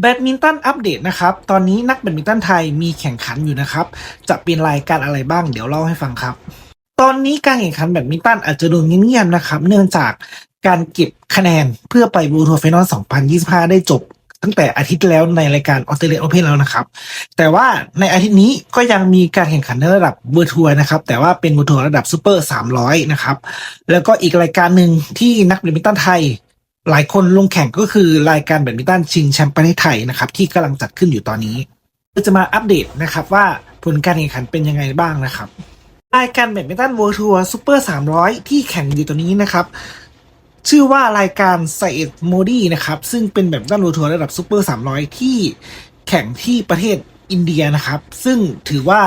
แบดมินตันอัปเดตนะครับ ตอนนี้นักแบดมินตันไทยมีแข่งขันอยู่นะครับ จะเป็นรายการอะไรบ้างเดี๋ยวเล่าให้ฟังครับ ตอนนี้การแข่งขันแบดมินตันอาจจะดูเงียบๆนะครับ เนื่องจากการเก็บคะแนนเพื่อไปบูทัวร์ไฟนอล 2025 ได้จบ ตั้งแต่อาทิตย์แล้วในรายการออสเตรเลียโอเพนแล้วนะครับ แต่ว่าในอาทิตย์นี้ก็ยังมีการแข่งขันในระดับเบอร์ทัวร์นะครับ แต่ว่าเป็นเบอร์ทัวร์ระดับซูเปอร์ 300 นะครับ แล้วก็อีกรายการหนึ่งที่นักแบดมินตันไทย หลายคนลงแข่งก็คือรายการแบดมินตันชิงแชมป์ประเทศไทยนะครับ ที่กำลังจัดขึ้นอยู่ตอนนี้ก็จะมาอัปเดตนะครับว่าผลการแข่งขันเป็นยังไงบ้างนะครับ รายการแบดมินตัน World Tour Super 300ที่แข่งอยู่ตัวนี้นะครับ ชื่อว่ารายการไซเอ็ดโมดีนะครับ ซึ่งเป็นแบดมินตัน World Tour ระดับ Super 300ที่แข่งที่ประเทศอินเดียนะครับ ซึ่งถือว่า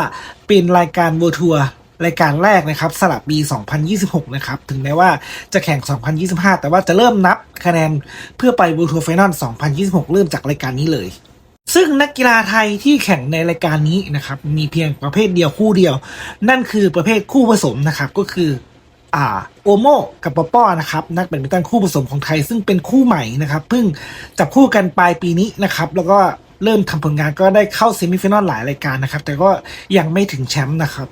เป็นรายการ World Tour ร รายการแรกนะครับสลับปี 2026 นะครับ ถึงแม้ว่าจะแข่ง 2025 แต่ว่าจะเริ่มนับคะแนนเพื่อไป World Tour Final 2026 เริ่มจากรายการนี้เลย ซึ่งนักกีฬาไทยที่แข่งในรายการนี้นะครับ มีเพียงประเภทเดียวคู่เดียว นั่นคือประเภทคู่ผสมนะครับ ก็คืออ่าโอโมกับปอป้อนะครับ นักแบดมินตันคู่ผสมของไทย ซึ่งเป็นคู่ใหม่นะครับเพิ่งจับคู่กันปลายปีนี้นะครับ แล้วก็เริ่มทำผลงานก็ได้เข้าเซมิฟิแนลหลายรายการนะครับ แต่ก็ยังไม่ถึงแชมป์นะครับ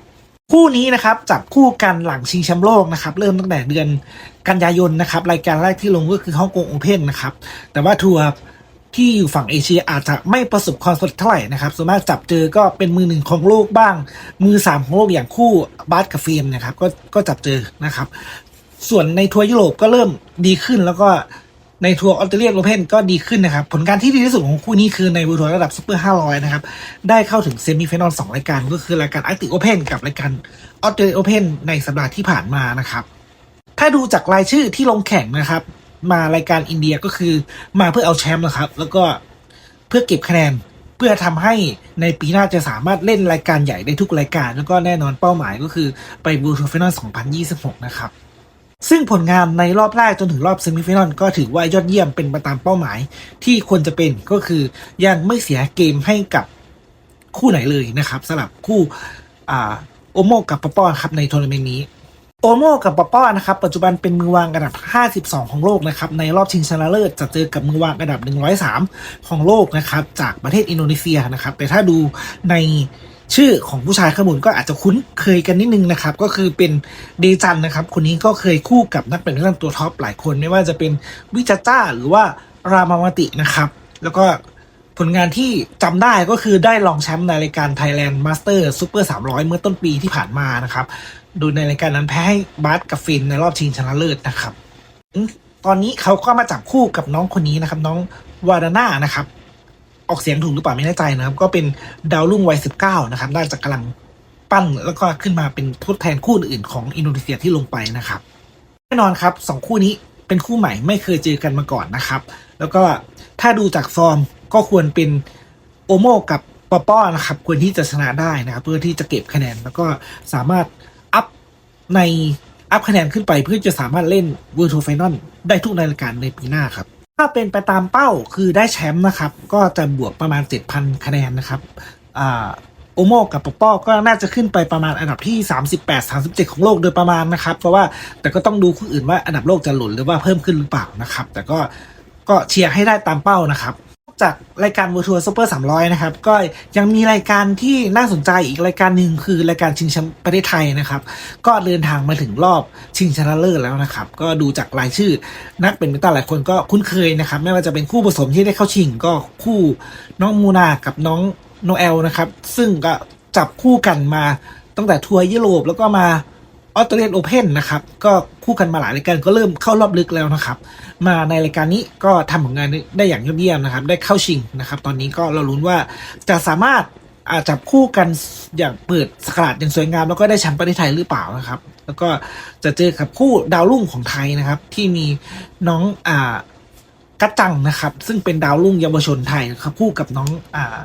คู่นี้นะครับจับคู่กันหลังชิงแชมป์โลกนะครับ เริ่มตั้งแต่เดือนกันยายนนะครับ รายการแรกที่ลงก็คือฮ่องกงโอเพนนะครับ แต่ว่าทัวร์ที่อยู่ฝั่งเอเชียอาจจะไม่ประสบความสำเร็จเท่าไหร่นะครับ ส่วนมากจับเจอก็เป็นมือหนึ่งของโลกบ้าง มือสามของโลกอย่างคู่บาสกับฟิล์มนะครับก็ก็จับเจอนะครับ ส่วนในทัวร์ยุโรปก็เริ่มดีขึ้นแล้วก็ ในทัวร์ออสเตรเลียโอเพนก็ดีขึ้นนะครับ ผลการที่ดีที่สุดของคู่นี้คือในทัวร์ระดับซูเปอร์ 500 นะครับ ได้เข้าถึงเซมิไฟนอลสองรายการก็คือรายการอาร์ติโอเพนกับรายการออสเตรเลียโอเพนในสัปดาห์ที่ผ่านมานะครับ ถ้าดูจากรายชื่อที่ลงแข่งนะครับ มารายการอินเดียก็คือมาเพื่อเอาแชมป์นะครับ แล้วก็เพื่อเก็บคะแนนเพื่อทำให้ในปีหน้าจะสามารถเล่นรายการใหญ่ได้ทุกรายการ แล้วก็แน่นอนเป้าหมายก็คือไปบูทูฟินอล2026 นะครับ ซึ่งผลงานในรอบแรกจนถึงรอบเซมิฟิแนลก็ถือว่ายอดเยี่ยมเป็นไปตามเป้าหมาย ที่ควรจะเป็นก็คือยังไม่เสียเกมให้กับคู่ไหนเลยนะครับสำหรับคู่อโอโมกับปอปอครับในทัวร์นาเมนต์นี้โอโมกับปอปอนะครับปัจจุบันเป็นมือวางอันดับ 52 ของโลกนะครับในรอบชิงชนะเลิศจะเจอกับมือวางอันดับ 103 ของโลกนะครับจากประเทศอินโดนีเซียนะครับแต่ถ้าดูใน ชื่อของผู้ชายข้างบนก็อาจจะคุ้นเคยกันนิดนึงนะครับ ก็คือเป็นเดจันนะครับ คนนี้ก็เคยคู่กับนักแบดมินตันตัวท็อปหลายคนไม่ว่าจะเป็นวิจาจ้าหรือว่ารามาวตินะครับ แล้วก็ผลงานที่จำได้ก็คือได้รองแชมป์ในรายการ Thailand Master Super 300 เมื่อต้นปีที่ผ่านมานะครับ โดยในรายการนั้นแพ้ให้บาสกับฟินในรอบชิงชนะเลิศนะครับ ตอนนี้เขาก็มาจับคู่กับน้องคนนี้นะครับ น้องวาดาน่านะครับ ออกเสียงถูกหรือเปล่าไม่แน่ใจนะครับ ก็เป็นดาวรุ่งวัย 19 นะครับ น่าจะกำลังปั้นแล้วก็ขึ้นมาเป็นทดแทนคู่อื่นของอินโดนีเซียที่ลงไปนะครับแน่นอนครับสองคู่นี้เป็นคู่ใหม่ไม่เคยเจอกันมาก่อนนะครับ แล้วก็ถ้าดูจากฟอร์มก็ควรเป็นโอโมกับปอป้อนะครับ ควรที่จะชนะได้นะครับ เพื่อที่จะเก็บคะแนนแล้วก็สามารถอัพในอัพคะแนนขึ้นไปเพื่อจะสามารถเล่น World Tour Final ได้ทุกรายการในปีหน้าครับาเป็นไปตามเป้าคือได้แชมป์นะครับ ก็จะบวกประมาณ 7,000 คะแนนนะครับอ่าโอโมกับปอปอก็น่าจะขึ้นไปประมาณอันดับที่ 38 37 ของโลกโดยประมาณนะครับ เพราะว่าแต่ก็ต้องดูคู่อื่นว่าอันดับโลกจะหล่นหรือว่าเพิ่มขึ้นหรือเปล่านะครับ แต่ก็ก็เชียร์ให้ได้ตามเป้านะครับ จากรายการ World Tour Super 300 นะครับ ก็ยังมีรายการที่น่าสนใจอีกรายการหนึ่งคือรายการชิงแชมป์ประเทศไทยนะครับ ก็เดินทางมาถึงรอบชิงชนะเลิศแล้วนะครับ ก็ดูจากรายชื่อนักเป็นมิตรหลายคนก็คุ้นเคยนะครับ ไม่ว่าจะเป็นคู่ผสมที่ได้เข้าชิงก็คู่น้องมูนากับน้องโนเอลนะครับ ซึ่งก็จับคู่กันมาตั้งแต่ทัวร์ยุโรปแล้วก็มา ออสเตรเลียนโอเพนนะครับ ก็คู่กันมาหลายรายการก็เริ่มเข้ารอบลึกแล้วนะครับ มาในรายการนี้ก็ทำผลงานได้อย่างยอดเยี่ยมนะครับ ได้เข้าชิงนะครับ ตอนนี้ก็เราลุ้นว่าจะสามารถอาจับคู่กันอย่างเปิดสกราดอย่างสวยงาม แล้วก็ได้แชมป์ประเทศไทยหรือเปล่านะครับ แล้วก็จะเจอกับคู่ดาวรุ่งของไทยนะครับ ที่มีน้องอ่ากัจจังนะครับ ซึ่งเป็นดาวรุ่งเยาวชนไทยครับคู่กับน้องอ่า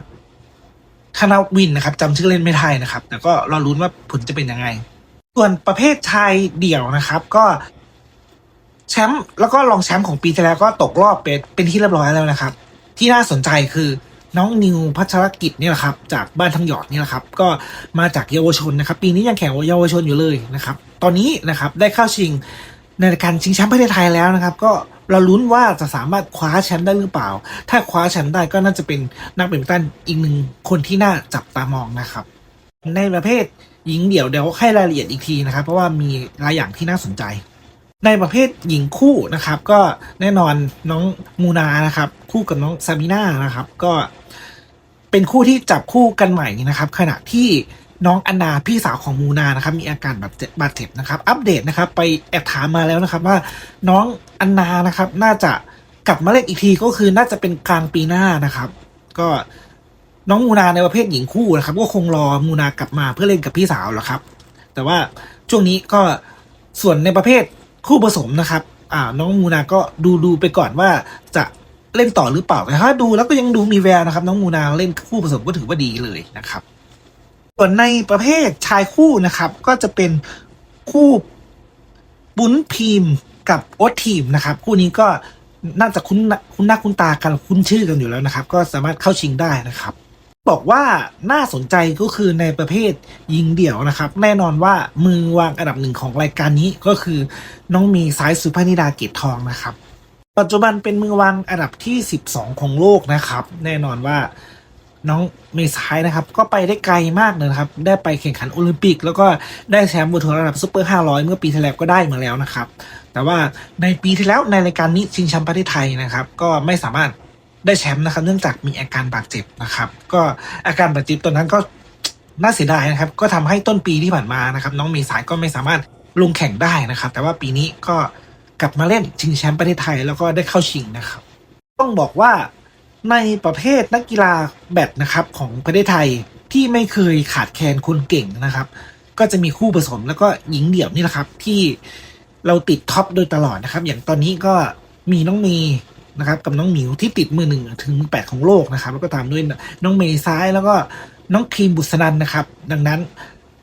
ธนาวินนะครับจำชื่อเล่นไม่ได้นะครับ แต่ก็รอลุ้นว่าผลจะเป็นยังไง ส่วนประเภทชายเดี่ยวนะครับ ก็แชมป์แล้วก็รองแชมป์ของปีที่แล้วก็ตกรอบเป็นเป็นที่เรียบร้อยแล้วนะครับ ที่น่าสนใจคือน้องนิวพัชรกิจเนี่ยแหละครับ จากบ้านทั้งหยอดเนี่ยแหละครับ ก็มาจากเยาวชนนะครับ ปีนี้ยังแข่งเยาวชนอยู่เลยนะครับ ตอนนี้นะครับได้เข้าชิงในการชิงแชมป์ประเทศไทยแล้วนะครับ ก็เราลุ้นว่าจะสามารถคว้าแชมป์ได้หรือเปล่า ถ้าคว้าแชมป์ได้ก็น่าจะเป็นนักแบดมินตันอีกหนึ่งคนที่น่าจับตามองนะครับ ในประเภท หญิงเดี่ยวเดี๋ยวให้รายละเอียดอีกทีนะครับ เพราะว่ามีหลายอย่างที่น่าสนใจ ในประเภทหญิงคู่นะครับ ก็แน่นอนน้องมูนานะครับ คู่กับน้องซาบิน่านะครับ ก็เป็นคู่ที่จับคู่กันใหม่นะครับ ขณะที่น้องอนนาพี่สาวของมูนานะครับ มีอาการบาดเจ็บบาดเจ็บนะครับ อัปเดตนะครับ ไปแอบถามมาแล้วนะครับ ว่าน้องอนนานะครับ น่าจะกลับมาเล่นอีกทีก็คือน่าจะเป็นกลางปีหน้านะครับ ก็ น้องมูนาในประเภทหญิงคู่นะครับ ก็คงรอมูนากลับมาเพื่อเล่นกับพี่สาวหละครับ แต่ว่าช่วงนี้ก็ส่วนในประเภทคู่ผสมนะครับ อ่า น้องมูนาก็ดูดูไปก่อนว่าจะเล่นต่อหรือเปล่าแต่ถ้าดูแล้วก็ยังดูมีแววนะครับ น้องมูนาเล่นคู่ผสมก็ถือว่าดีเลยนะครับ ส่วนในประเภทชายคู่นะครับ ก็จะเป็นคู่บุญทีมกับโอตทีมนะครับ คู่นี้ก็น่าจะคุ้นคุ้นหน้าคุ้นตากันคุ้นชื่อกันอยู่แล้วนะครับ ก็สามารถเข้าชิงได้นะครับ บอกว่าน่าสนใจก็คือในประเภทยิงเดี่ยวนะครับ แน่นอนว่ามือวางอันดับหนึ่งของรายการนี้ก็คือน้องมีสายสุภานิดาเกตทองนะครับ ปัจจุบันเป็นมือวางอันดับที่ 12 ของโลกนะครับ แน่นอนว่าน้องเมษายนะครับ ก็ไปได้ไกลมากเลยครับ ได้ไปแข่งขันโอลิมปิก แล้วก็ได้แชมป์บนทัวร์ระดับซูเปอร์ 500 เมื่อปีที่แล้วก็ได้มาแล้วนะครับ แต่ว่าในปีที่แล้วในรายการนี้ชิงแชมป์ประเทศไทยนะครับ ก็ไม่สามารถ ได้แชมป์นะครับ เนื่องจากมีอาการบาดเจ็บนะครับ ก็อาการบาดเจ็บตอนนั้นก็น่าเสียดายนะครับ ก็ทำให้ต้นปีที่ผ่านมานะครับ น้องเมษายก็ไม่สามารถลงแข่งได้นะครับ แต่ว่าปีนี้ก็กลับมาเล่นชิงแชมป์ประเทศไทยแล้วก็ได้เข้าชิงนะครับ ต้องบอกว่าในประเภทนักกีฬาแบดนะครับของประเทศไทยที่ไม่เคยขาดแคลนคนเก่งนะครับ ก็จะมีคู่ผสมแล้วก็หญิงเดี่ยวนี่แหละครับ ที่เราติดท็อปโดยตลอดนะครับ อย่างตอนนี้ก็มีน้องมย์ นะครับกับน้องหมิวที่ติดมือหนึ่งถึงมือแปดของโลกนะครับ แล้วก็ตามด้วยน้องเมย์ซ้ายแล้วก็น้องครีมบุษนันนะครับ ดังนั้น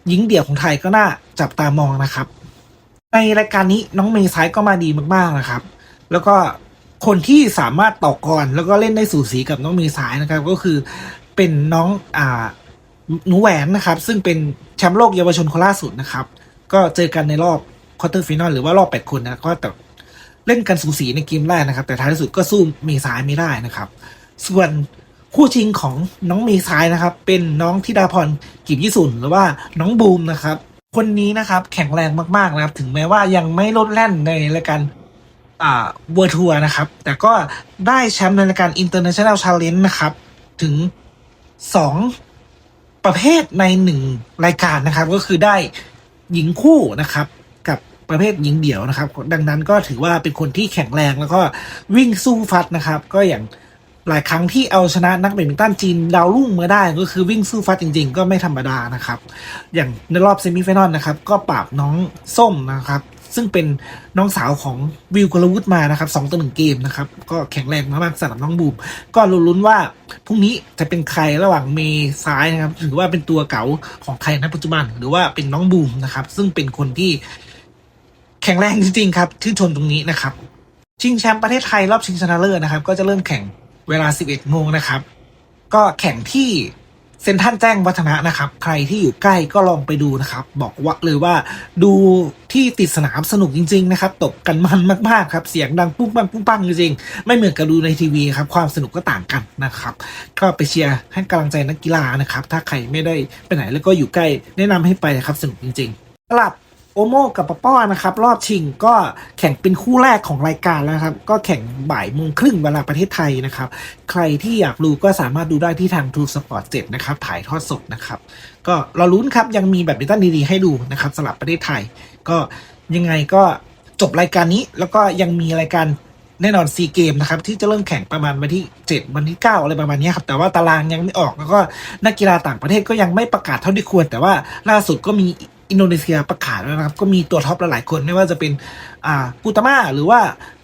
หญิงเดี่ยวของไทยก็น่าจับตามองนะครับ ในรายการนี้น้องเมย์ซ้ายก็มาดีมากๆนะครับ แล้วก็คนที่สามารถต่อกรแล้วก็เล่นได้สูสีกับน้องเมย์ซ้ายนะครับ ก็คือเป็นน้องอ่าหนูแหวนนะครับ ซึ่งเป็นแชมป์โลกเยาวชนคนล่าสุดนะครับ ก็เจอกันในรอบควอเตอร์ฟิแนลหรือว่ารอบแปดคนนะก็แต่ เล่นกันสูสีในเกมแรกนะครับ แต่ท้ายที่สุดก็สู้เมซ้ายไม่ได้นะครับ ส่วนคู่ชิงของน้องเมษายนะครับ เป็นน้องธิดาพรกิบยี่สุนหรือว่าน้องบูมนะครับ คนนี้นะครับแข็งแรงมากๆนะครับ ถึงแม้ว่ายังไม่ลดแล่นในรายการอ่าเวอร์ทัวร์นะครับ แต่ก็ได้แชมป์ในรายการ International Challenge นะครับ ถึงสองประเภทในหนึ่งรายการนะครับ ก็คือได้หญิงคู่นะครับ ประเภทหญิงเดี่ยวนะครับ ดังนั้นก็ถือว่าเป็นคนที่แข็งแรงแล้วก็วิ่งสู้ฟัดนะครับ ก็อย่างหลายครั้งที่เอาชนะนักแบดมินตันจีนดาวรุ่งมาได้ก็คือวิ่งสู้ฟัดจริง ๆ ก็ไม่ธรรมดานะครับ อย่างในรอบเซมิไฟแนอลนะครับ ก็ปราบน้องส้มนะครับ ซึ่งเป็นน้องสาวของวิวกลวุฒิมานะครับสองต่อหนึ่งเกมนะครับ ก็แข็งแรงมากๆสำหรับน้องบูมก็ลุ้นว่าพรุ่งนี้จะเป็นใครระหว่างเมย์ซ้ายนะครับ ถือว่าเป็นตัวเก๋าของไทยในปัจจุบัน หรือว่าเป็นน้องบูมนะครับ ซึ่งเป็นคนที่ แข็งแรงจริงๆครับชื่นชมตรงนี้นะครับ ชิงแชมป์ประเทศไทยรอบชิงชนะเลิศนะครับ ก็จะเริ่มแข่งเวลา 11 โมงนะครับ ก็แข่งที่เซ็นทรัลแจ้งวัฒนะนะครับ ใครที่อยู่ใกล้ก็ลองไปดูนะครับ บอกว่าเลยว่าดูที่ติดสนามสนุกจริง ๆ นะครับ ตบกันมันมากๆครับ เสียงดังปุ้งปังปุ้งปังจริงๆ ไม่เหมือนกับดูในทีวีครับ ความสนุกก็ต่างกันนะครับ ก็ไปเชียร์ให้กำลังใจนักกีฬานะครับ ถ้าใครไม่ได้ไปไหนแล้วก็อยู่ใกล้แนะนำให้ไปครับสนุกจริงๆสลับ โอโมกับปะป้อนะครับ รอบชิงก็แข่งเป็นคู่แรกของรายการแล้วครับ ก็แข่งบ่ายโมงครึ่งเวลาประเทศไทยนะครับ ใครที่อยากรู้ก็สามารถดูได้ที่ทาง True Sport 7นะครับ ถ่ายทอดสดนะครับ ก็เราลุ้นครับ ยังมีแบบมิตันดีๆให้ดูนะครับสำหรับประเทศไทย ก็ยังไงก็จบรายการนี้แล้วก็ยังมีรายการแน่นอนซีเกมนะครับ ที่จะเริ่มแข่งประมาณวันที่ 7 วันที่ 9 อะไรประมาณนี้ครับ แต่ว่าตารางยังไม่ออกแล้วก็นักกีฬาต่างประเทศก็ยังไม่ประกาศเท่าที่ควร แต่ว่าล่าสุดก็มี อินโดนีเซียประกาศแล้วนะครับ ก็มีตัวท็อปหลายๆคนไม่ว่าจะเป็นอ่าปูตามาหรือว่า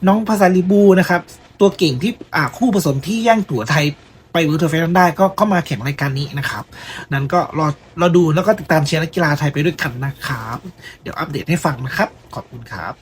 น้องภาษาลิบูนะครับ ตัวเก่งที่อ่าคู่ผสมที่แย่งตั๋วไทยไปเวอร์ทัวร์เฟสได้ก็เข้ามาแข่งรายการนี้นะครับ นั้นก็รอรอดูแล้วก็ติดตามเชียร์นักกีฬาไทยไปด้วยกันนะครับ เดี๋ยวอัปเดตให้ฟังนะครับ ขอบคุณครับ